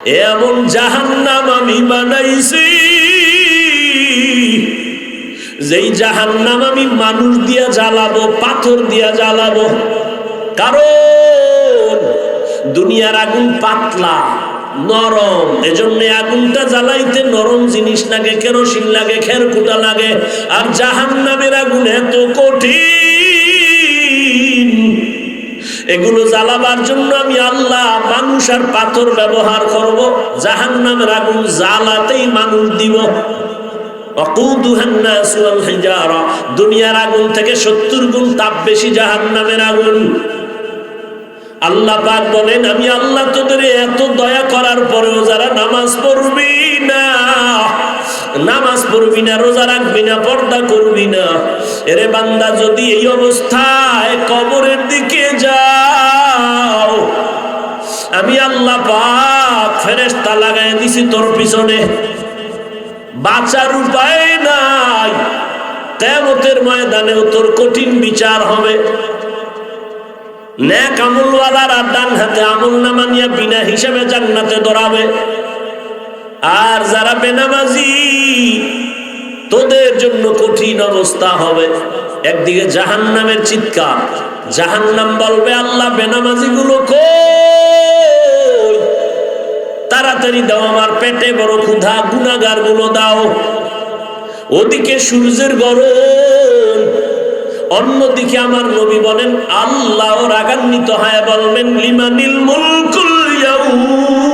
এমন জাহান্নাম আমি বানাইছি, যেই জাহান্নাম আমি মানুষ দিয়া জ্বালাবো, পাথর দিয়া জ্বালাবো। কারণ দুনিয়ার আগুন পাতলা, নরম। এজন্য আগুনটা জ্বালাইতে নরম জিনিস লাগে, কেরোসিন লাগে খেরকুটা লাগে। আর জাহান্নামের আগুন এত কঠিন এগুলো জ্বালাবার জন্য আমি আল্লাহ মানুষ আর পাথর ব্যবহার করব। জাহান নামের আগুন জ্বালাতেই মানুষ দিব। দুনিয়ার আগুন থেকে সত্তর গুণ তাপ বেশি জাহান নামের আগুন। আল্লাহ পাক বলেন, আমি আল্লাহ তোদের এত দয়া করার পরেও যারা নামাজ পড়বি না। নামাজ পড়বি না, রোজা রাখবি না, পর্দা করবি না। এরে বান্দা, যদি এই অবস্থায় কবরের দিকে যাও, আমি আল্লাহ পাক ফেরেস্তা লাগাই দিছি তোর পিছনে। বাঁচার উপায় নাই। কেমতের ময়দানেও তোর কঠিন বিচার হবে। ন্যাক আমলওয়ালারা ডান হাতে আমল নামা নিয়ে বিনা হিসেবে জান্নাতে দৌড়াবে। আর যারা বেনামাজি, তোদের জন্য কঠিন অবস্থা হবে। একদিকে জাহান নামের চিৎকার জাহান নাম বলবে, আল্লাহ বেনামাজি গুলো তাড়াতাড়ি দাও আমার পেটে, বড় ক্ষুধা গুনাগারগুলো দাও। ওদিকে সূর্যের গরম, অন্যদিকে আমার নবী বলেন, আল্লাহ রাগান্বিত হয় বলবেন, লিমানিল মুলকুল ইয়াউম।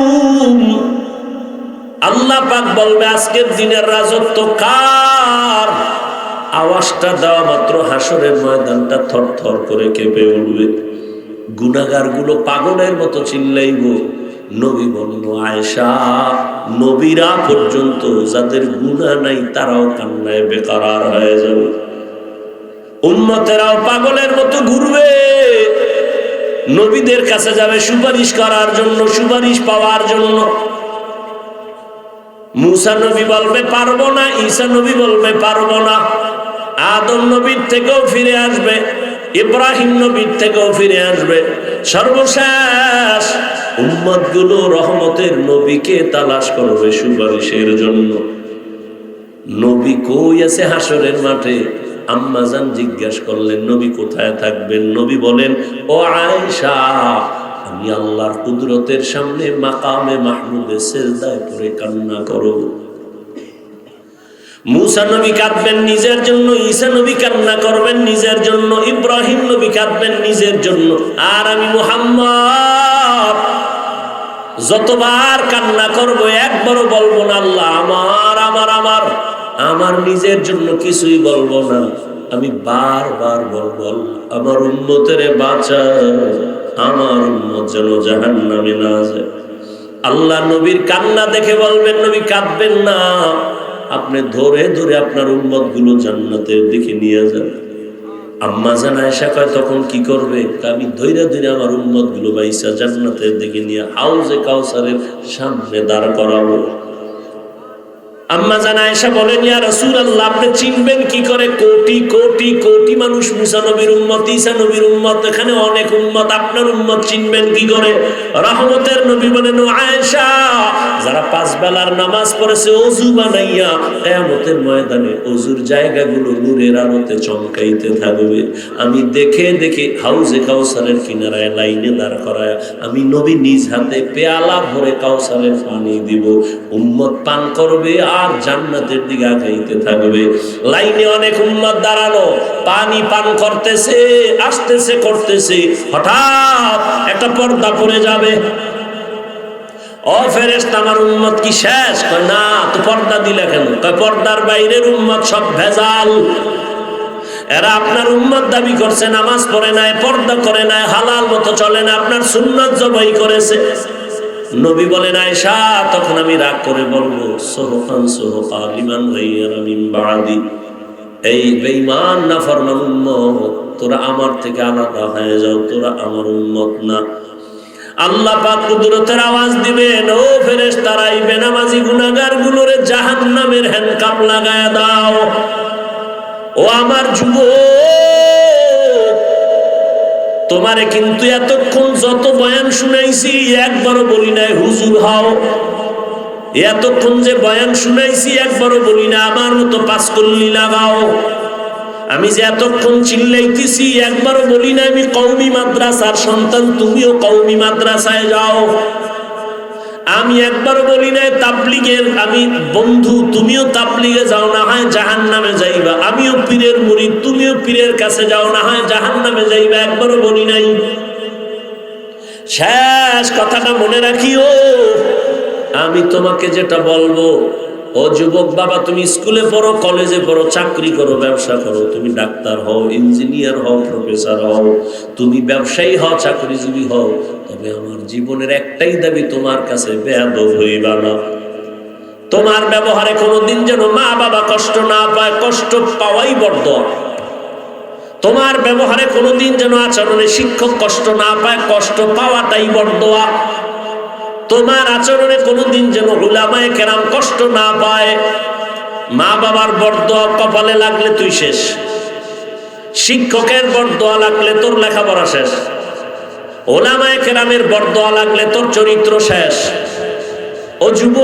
আল্লাহ পাক বলবে, আজকের দিনের রাজত্ব কার? আওয়াজটা দেওয়া মাত্র হাসরের ময়দানটা থর থর করে কেঁপে উঠবে। গুনাগারগুলো পাগলের মতো চিল্লাইব। নবী বলল আয়সা নবীরা পর্যন্ত যাদের গুণা নাই তারাও কান্নায় বেকার হয়ে যাবে। উন্মতেরাও পাগলের মতো ঘুরবে। নবীদের কাছে যাবে সুপারিশ করার জন্য, সুপারিশ পাওয়ার জন্য। মুসা নবী বলবে, পারব না, ঈসা নবী বলবে, পারব না। আদম নবীর থেকেও ফিরে আসবে, ইব্রাহিম নবীর থেকেও ফিরে আসবে। সর্বশেষ উম্মতগুলো রহমতের নবীকে তালাশ করবে সুপারিশের জন্য। নবী কই আছে হাসরের মাঠে? আম্মাজান জিজ্ঞাসা করলেন, নবী কোথায় থাকবেন? নবী বলেন, ও আয়েশা আমি আল্লাহর কুদরতের সামনে মাকামে মাহমুদে সেজদায় পড়ে কান্না করো। মুসা নবী কাঁদবেন, নিজের জন্য, ঈসা নবী কান্না করবেন, নিজের জন্য, ইব্রাহিম নবী কাঁদবেন, নিজের জন্য। আর আমি মুহাম্মদ, যতবার কান্না করব, একবারও বলব না, আল্লাহ আমার আমার আমার আমার নিজের জন্য কিছুই বলব না। আমি বারবার বলব আমার উন্নতের বাঁচা আমার উন্মত যেন জাহান নামে না যায়। আল্লাহ নবীর কান্না দেখে বলবেন, নবী কাঁদবেন না। আপনি ধরে ধরে আপনার উন্মতগুলো জান্নাতের দিকে নিয়ে যান। আম্মা জান আয়সা কয়, তখন কি করবে? আমি ধৈরে ধৈরে আমার উন্মতগুলো বাইসা জান্নাতের দিকে নিয়ে হাউজে কাউসারের সামনে দাঁড় করাবো। আম্মা জান আয়েশা বলেন, ইয়া রাসূলুল্লাহ, আপনি চিনবেন কি করে? কোটি কোটি কোটি মানুষ মুসা নবীর উম্মত, ঈসা নবীর উম্মত, এখানে অনেক উম্মত, আপনার উম্মত চিনবেন কি করে? রহমতের নবী বলেন আয়েশা, যারা পাঁচ বেলার নামাজ পড়েছে ওযু বানাইয়া কিয়ামতের ময়দানে ওযুর জায়গাগুলো নূরের আলোতে চমকাইতে থাকবে। আমি দেখে দেখে হাউজে কাউসারের কিনারায় লাইনে দাঁড় করায়, আমি নবী নিজ হাতে পেয়ালা ভরে কাউসারের পানি দিব। উম্মত পান করবে আর জান্নাতের দিকে আগাইতে থাকবে। লাইনে অনেক উম্মত দাঁড়ানো, পানি পান করতেছে, আসতেছে, করতেছে। হঠাৎ একটা পর্দা পড়ে যাবে। ও ফেরেস্ত আমার উম্মত কি শেষ? না, তো পর্দা দিলে কেন? পর্দার বাইরের উম্মত সব ভেজাল। এরা আপনার উম্মত দাবি করছে, নামাজ পড়ে নাই, পর্দা করে নাই, হালাল মতো চলে না, আপনার সুন্নত জবাই করেছে। নবী বলেন আয়সা তখন আমি রাগ করে বলব সোহকান সোহকা লিমান গাইয়ারা মিন বাদি। এই বেঈমান না ফরমান উম্মত, তোরা আমার থেকে আলাদা হয়ে যাও, তোরা আমার উম্মত না। আল্লাহ পাক কুদরতের আওয়াজ দিবেন, ও ফেরেশতারা, এই বেনামাজি গুনাহগার গুলোরে জাহান্নামের হ্যান্ডকাপ লাগায় দাও। ও আমার যুবক তোমারে কিন্তু এতক্ষণ যত বয়ান শুনাইছি, একবারও বলি নাই, হুজুর, হাও। এতক্ষণ যে বয়ান শুনাইছি, একবারও বলি না, আমার মতো পাস করলি লাগাও। আমি যে এতক্ষণ চিল্লাইতেছি, একবারও বলি না, আমি কৌমি মাদ্রাসার সন্তান, তুমিও কৌমি মাদ্রাসায় যাও। আমি একবারও বলি না তাবলিগের, আমি, বন্ধু, তুমিও তাবলিগে যাও না, হয় জাহান নামে যাইবা। আমিও পীরের মুড়ি, তুমিও পীরের কাছে যাও না, হয় জাহান নামে যাইবা, একবারও বলি নাই। শেষ কথাটা মনে রাখিও, আমি তোমাকে যেটা বলব ও যুবক বাবা, তুমি স্কুলে পড়ো, কলেজে পড়ো, চাকরি করো, ব্যবসা করো, তুমি ডাক্তার হও, ইঞ্জিনিয়ার হও, প্রফেসর হও, তুমি ব্যবসায়ী হও, চাকরিজীবী হও, তবে আমার জীবনের একটাই দাবি, তোমার কাছে বেয়াদ হইবা না তোমার ব্যবহারে কোনোদিন যেন মা বাবা কষ্ট না পায়, কষ্ট পাওয়াই বড্ড তোমার ব্যবহারে কোনোদিন যেন আচরণে শিক্ষক কষ্ট না পায়, কষ্ট পাওয়াটাই বড়দোয়া তোমার আচরণে কোনোদিন যেন উলামায় কেরাম কষ্ট না পায়। মা বাবার বরদোয়া কপালে লাগলে তুই শেষ। শিক্ষকের বরদোয়া লাগলে তোর লেখাপড়া শেষ। ওলামায় কেরামের বরদোয়া লাগলে তোর চরিত্র শেষ। ও যুব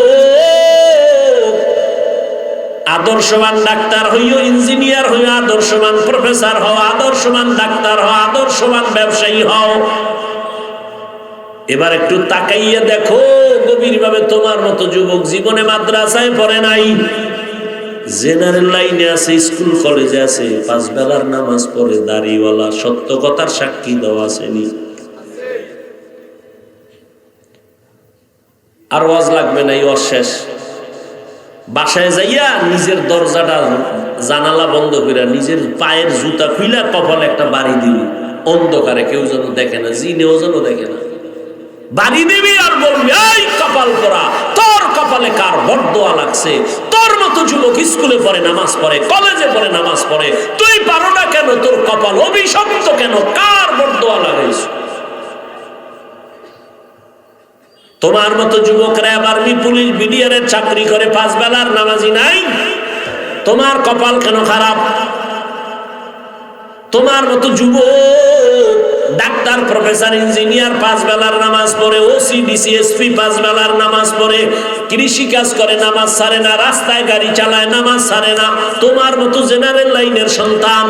আদর্শবান ডাক্তার হইও ইঞ্জিনিয়ার হইও আদর্শবান প্রফেসর হও, আদর্শবান ডাক্তার হও, আদর্শবান ব্যবসায়ী হও। এবার একটু তাকাইয়া দেখো গভীর ভাবে তোমার মতো যুবক জীবনে মাদ্রাসায় পড়ে নাই। জেনারেল লাইনে আছে, স্কুল কলেজে আছে, পাঁচ বেলার নামাজ পড়ে দাড়িওয়ালা, সত্য কথার সাক্ষী দেওয়া আসেনি। আর ওয়াজ লাগবে না, এই ওয়াজ শেষ। বাসায় যাইয়া নিজের দরজাটা, জানালা বন্ধ করে নিজের পায়ের জুতা খুইলা কপালে একটা বাড়ি দিবি। অন্ধকারে কেউ যেন দেখে না, জিনেও যেন দেখে না। বাড়ি দিবি আর বলবি, এই কপাল করা তোর কপালে কার বরদোয়া লাগছে? তোর মতো যুবক স্কুলে পড়ে নামাজ পড়ে, কলেজে পড়ে নামাজ পড়ে, তুই পারো না কেন? তোর কপাল অভিশপ্ত কেন? কার বরদোয়া লাগাইছ তোমার মতো যুবকরা আবার পুলিশ বিডিআরের চাকরি করে, পাঁচ বেলার নামাজি নাই? তোমার কপাল কেন খারাপ? তোমার মতো যুব ডাক্তার, প্রফেসর, ইঞ্জিনিয়ার, পাঁচ বেলার নামাজ পড়ে ওসি ডিসিএসপি পাঁচ বেলার নামাজ পড়ে, কৃষি কাজ করে, নামাজ সারে না, রাস্তায় গাড়ি চালায়, নামাজ সারে না, তোমার মতো জেনারেল লাইনের সন্তান।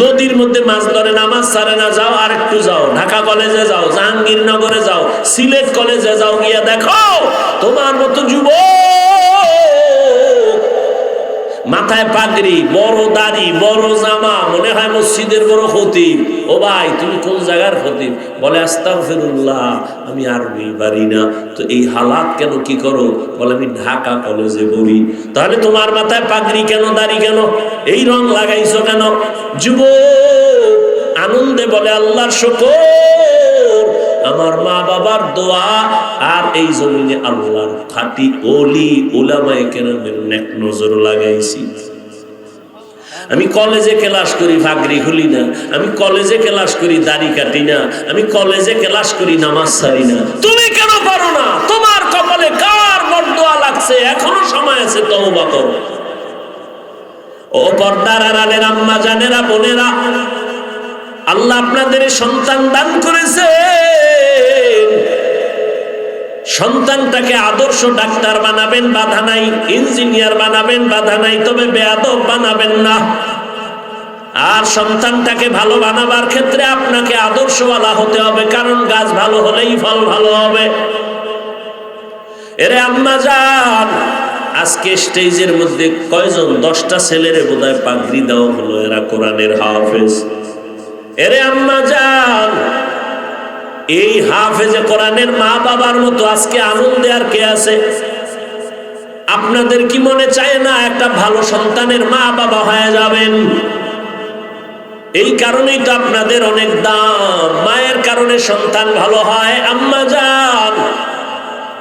নদীর মধ্যে মাছ ধরে, নামাজ সারে না, যাও আর একটু যাও, ঢাকা কলেজে যাও, জাহাঙ্গীরনগরে যাও, সিলেট কলেজে যাও, গিয়া দেখো, তোমার মতো যুবক মাথায় পাগড়ি, বড় দাড়ি, বড় জামা, মনে হয় মসজিদের বড় খতিব। ও ভাই, তুমি কোন জায়গার খতিব? বলে, আস্তাগফিরুল্লাহ, আমি আরবি পারি না। তো এই হালাত কেন কি করো? বলে, আমি ঢাকা কলেজে পড়ি। তাহলে তোমার মাথায় পাগড়ি কেন, দাড়ি কেন? এই রং লাগাইছো কেন? যুব আনন্দে বলে, আল্লাহর শুকর আমার মা বাবার দোয়া আর এই জমিনে আল্লাহর খাটি ওলি ওলামায়ে কেরামের নেক নজর লাগাইছি। আমি কলেজে ক্লাস করি, ভাগরি খুলি না। আমি কলেজে ক্লাস করি, দাড়ি কাটি না। আমি কলেজে ক্লাস করি, নামাজ সারি না। তুমি কেন পারো না? তোমার কপালে কার বরদোয়া লাগছে? এখনও সময় আছে, তওবা করো। ও পর্দার আড়ালের আম্মা, জানেরা, বোনেরা, আল্লাহ আপনাদের সন্তান দান করেছে। সন্তানটাকে আদর্শ ডাক্তার বানাবেন, বাধা নাই, ইঞ্জিনিয়ার বানাবেন, বাধা নাই, তবে বেয়াদব বানাবেন না। আর সন্তানটাকে ভালো বানাবার ক্ষেত্রে আপনাকে আদর্শওয়ালা হতে হবে, কারণ গাছ ভালো হলেই ফল ভালো হবে। এরে আম্মা যান আজকে স্টেজের মধ্যে কয়জন, দশটা ছেলেরে বোধহয় পাগড়ি দেওয়া হলো এরা কোরআনের হাফেজ। এরে আম্মা যান এই হাফেজে কোরআনের মা বাবার মতো আজকে আনন্দে আর কে আছে? আপনাদের কি মনে চায় না একটা ভালো সন্তানের মা বাবা হয়ে যাবেন? এই কারণেই তো আপনাদের অনেক দাম। মায়ের কারণে সন্তান ভালো হয়। আম্মা যান,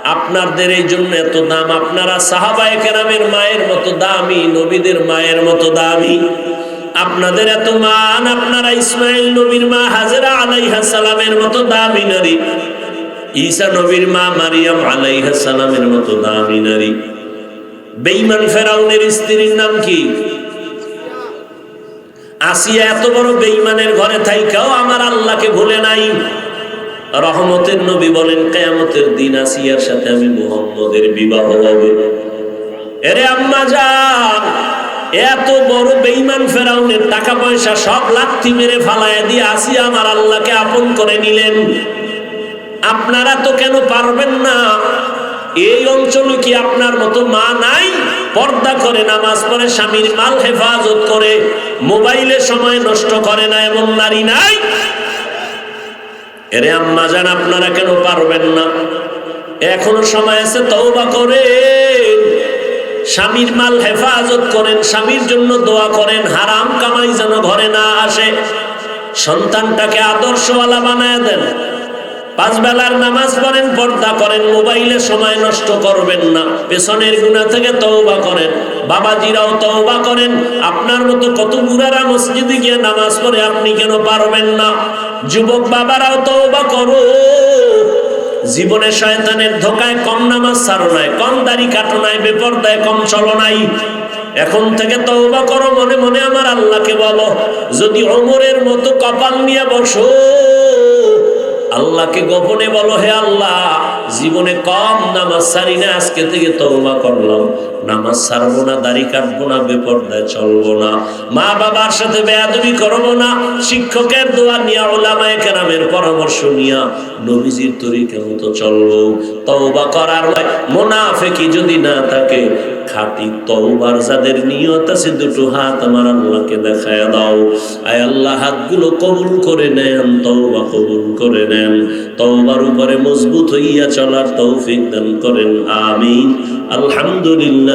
আপনাদের এই জন্য এত দাম। আপনারা সাহাবায়ে কেরামের মায়ের মতো দামি, নবীদের মায়ের মতো দামি। আপনাদের এত মান আপনারা ইসমাইল নবীর মা হাজরা আলাইহা সালামের মতো দামি নারী। ঈসা নবীর মা মারিয়াম আলাইহা সালামের মতো দামি নারী। বেঈমান ফেরাউনের স্ত্রীর নাম কি? আসিয়া এত বড় বেইমানের ঘরে থাইকাও আমার আল্লাহকে ভুলে নাই। রহমতের নবী বলেন, কেয়ামতের দিন আসিয়ার সাথে আমি মুহাম্মদের বিবাহ হবে। এরে আম্মা যান এত বড় বেইমান ফেরাউনের টাকা পয়সা সব লাথি মেরে ফালায় দিয়ে আসিয়া আমার আল্লাহকে আপন করে নিলেন। আপনারা তো কেন পারবেন না? এই অঞ্চলে কি আপনার মতো মা নাই? পর্দা করে, নামাজ পড়ে, স্বামীর মাল হেফাজত করে, মোবাইলে সময় নষ্ট করে না এমন নারী নাই? এরে আম্মা জান, আপনারা কেন পারবেন না? এখনও সময় আছে, তওবা করে। স্বামীর মাল হেফাজত করেন, স্বামীর জন্য দোয়া করেন, হারাম কামাই যেন ঘরে না আসে। সন্তানটাকে আদর্শওয়ালা বানায় দেন। পাঁচ বেলার নামাজ পড়েন, পর্দা করেন, মোবাইলে সময় নষ্ট করবেন না। পেছনের গুণা থেকে তওবা করেন। বাবাজিরাও তওবা করেন। আপনার মতো কত বুড়ারা মসজিদে গিয়ে নামাজ পড়ে আপনি কেন পারবেন না? যুবক বাবারাও তওবা করো জীবনে শয়তানের ধোকায় কম নামাজ ছাড়ো নাই, কম দাড়ি কাটো নাই, বেপরদায় কম চলো নাই। এখন থেকে তওবা করো, মনে মনে আমার আল্লাহকে বলো, যদি ওমরের মতো কপাল নিয়ে বসো, আল্লাহকে গোপনে বলো, হে আল্লাহ, জীবনে কম নামাজ সারি না আজকে থেকে তওবা করলাম। নামাজ ছাড়বো না, দাড়ি কাটবো না, বেপর্দায় চলবো না। মা বাবার সাথে বেয়াদবি করব না, শিক্ষকের দোয়া নিয়া, ওলামায়ে কেরামের পরামর্শ নিয়া নবীজির তরিকা মতো চলবো। তওবা করার মোনাফেকি যদি না থাকে, খাঁটি তওবার যাদের নিয়ত আছে, দুটো হাত আমার আল্লাহকে দেখায় দাও। আয় আল্লাহ, হাতগুলো কবুল করে নেন, তওবা কবুল করে নেন। তওবার উপরে মজবুত হইয়া চলার তৌফিক দান করেন, আমিন। আলহামদুলিল্লাহি।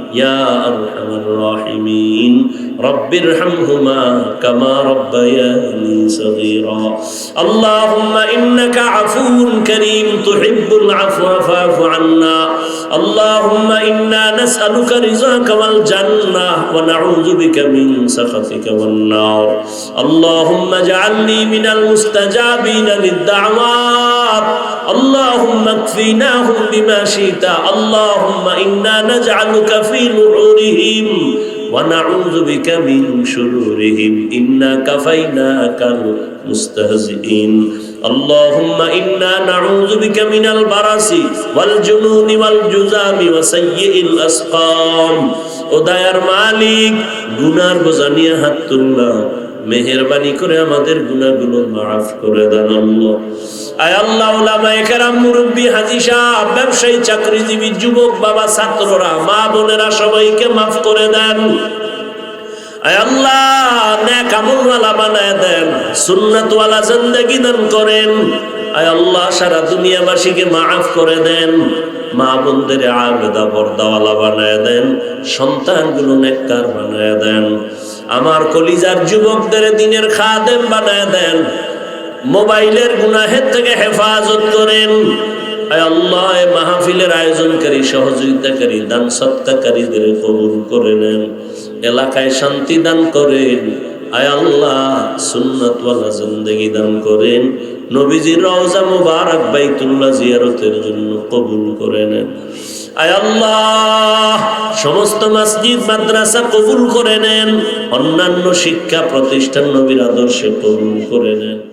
يا أرحم الراحمين رب ارحمهما كما ربياني صغيرا اللهم إنك عفو كريم تحب العفو فاعف عنا اللهم إنا نسألك رزاك والجنة ونعوذ بك من سخطك والنار اللهم اجعلني من المستجابين للدعوات اللهم اكفيناهم بما شئت اللهم إنا نجعلك في نحورهم ونعوذ بك من شرورهم إنا كفيناك المستهزئين اللهم إنا نعوذ بك من البرص والجنون والجزام وسيء الأسقام وداير مالك গুনার বোঝা নিয়ে হাত তুললাম মেহরবানি করে আমাদের গুনাহগুলো মাফ করে দেন আল্লাহ। আয় আল্লাহ ওলামায়ে কেরাম, মুরব্বী সাহেব, ব্যবসায়ী, চাকরিজীবী, যুবক, বাবা, ছাত্ররা, মা বোনেরা সবাইকে মাফ করে দেন। আয় আল্লাহ দেন জিন্দেগি দান করেন। আল্লাহ, সারা দুনিয়াবাসীকে মাফ করে দেন। মা বোনদের আবেদা বানায় দেন, সন্তানগুলো নেককার বানায় দেন। আমার কলিজার যুবকদের দিনের খাদেম বানায় দেন। মোবাইলের গুনাহের থেকে হেফাজত করেন। আল্লাহ মাহফিলের আয়োজনকারী, সহযোগিতাকারী, দান সত্তাকারীদের কবুল করে নেন। এলাকায় শান্তি দান করেন। আয় আল্লাহ, সুন্নতওয়ালা জিন্দেগি দান করেন। নবীজির রওজা মুবারক বাইতুল্লাহ জিয়ারতের জন্য কবুল করে নেন। সমস্ত মসজিদ মাদ্রাসা কবুল করে নেন অন্যান্য শিক্ষা প্রতিষ্ঠান নবীর আদর্শে কবুল করে নেন।